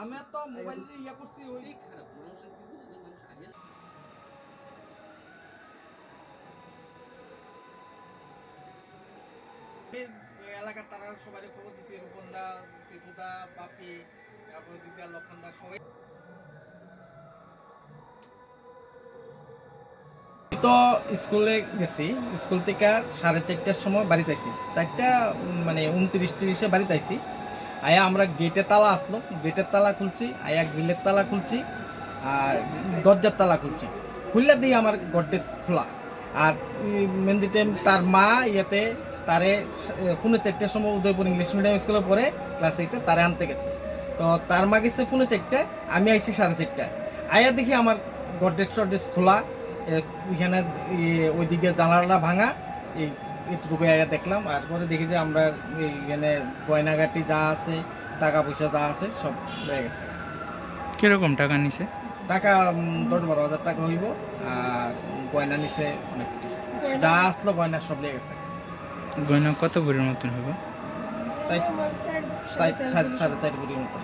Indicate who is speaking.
Speaker 1: আমি তো মোবাইল দিয়ে ইয়া করছি ওই
Speaker 2: খারাপ মানুষের বিপদে যে মানুষ আগে
Speaker 1: এলাকার তারা সবাই খবর দিছে রূপন্দা পিপুদা বাপি তারপর দিদা লক্ষণদা সবাই তো স্কুলে গেছি। স্কুল থেকে সাড়ে চারটার সময় বাড়িতে আইছি। চারটা মানে উনত্রিশ তিরিশে বাড়িতে আইছি। আয়া আমরা গেটের তালা আসলো, গেটের তালা খুলছি, আয়া গ্রিলের তালা খুলছি, আর দরজার তালা খুলছি। খুললে দিয়ে আমার গড্রেজ খোলা। আর মেহেন্দি টাইম তার মা ইয়েতে তারে ফোনে চারটার সময় উদয়পুর ইংলিশ মিডিয়াম স্কুলে পড়ে ক্লাস এইটে তারে আনতে গেছে। তো তার মা গেছে ফোনে চারটায় আমি আইছি সাড়ে চারটায় আয়া দেখি আমার গড্রেজ টড্রেজ খোলা এখানে ওইদিকে জানালা ভাঙা, এই এটুকু আয়া দেখলাম। আর পরে দেখি যে আমরা এইখানে গয়নাগাটি যা আছে টাকা পয়সা যা আছে সব হয়ে গেছে।
Speaker 3: কীরকম টাকা নিছে?
Speaker 1: টাকা দশ বারো হাজার টাকা হইব আর গয়না নিচে অনেকটি যা আসলো গয়না সব লেগে গেছে।
Speaker 3: গয়না কত ভরির মতন হবে
Speaker 1: সাড়ে সাড়ে চার কোটির মতো